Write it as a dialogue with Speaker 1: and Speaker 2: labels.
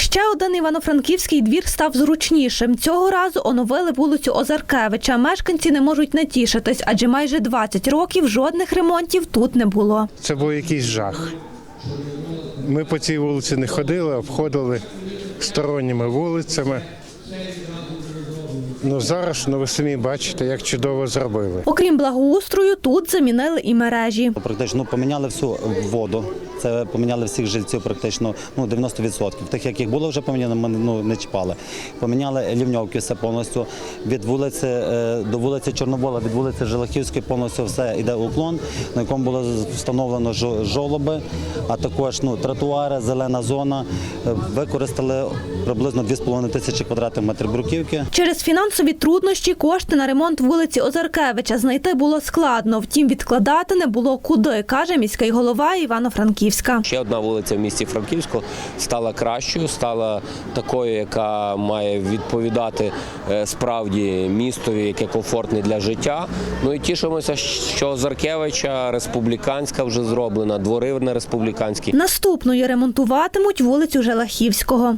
Speaker 1: Ще один івано-франківський двір став зручнішим. Цього разу оновили вулицю Озаркевича. Мешканці не можуть натішитись, адже майже 20 років жодних ремонтів тут не було.
Speaker 2: Це був якийсь жах. Ми по цій вулиці не ходили, обходили сторонніми вулицями. Ну зараз ну, ви самі бачите, як чудово зробили.
Speaker 1: Окрім благоустрою, тут замінили і мережі.
Speaker 3: Практично ну, поміняли всю воду. Це поміняли всіх жильців практично ну, 90%. Тих, яких було вже поміняно, ми ну, не чіпали. Поміняли лівньовки все повністю. Від вулиці е, до вулиці Чорновола, від вулиці Жилахівської повністю все йде уклон, на якому було встановлено жолоби, а також ну, тротуари, зелена зона. Е, Використали приблизно 2,5 тисячі квадратних метрів бруківки.
Speaker 1: Через фінансові труднощі кошти на ремонт вулиці Озаркевича знайти було складно. Втім, відкладати не було куди, каже міський голова Івано-Франківська.
Speaker 4: Ще одна вулиця в місті Франківську стала кращою, стала такою, яка має відповідати е, справді містові, яке комфортне для життя. Ну і тішимося, що Заркевича республіканська вже зроблена, двори на республіканській.
Speaker 1: Наступною ремонтуватимуть вулицю Желахівського.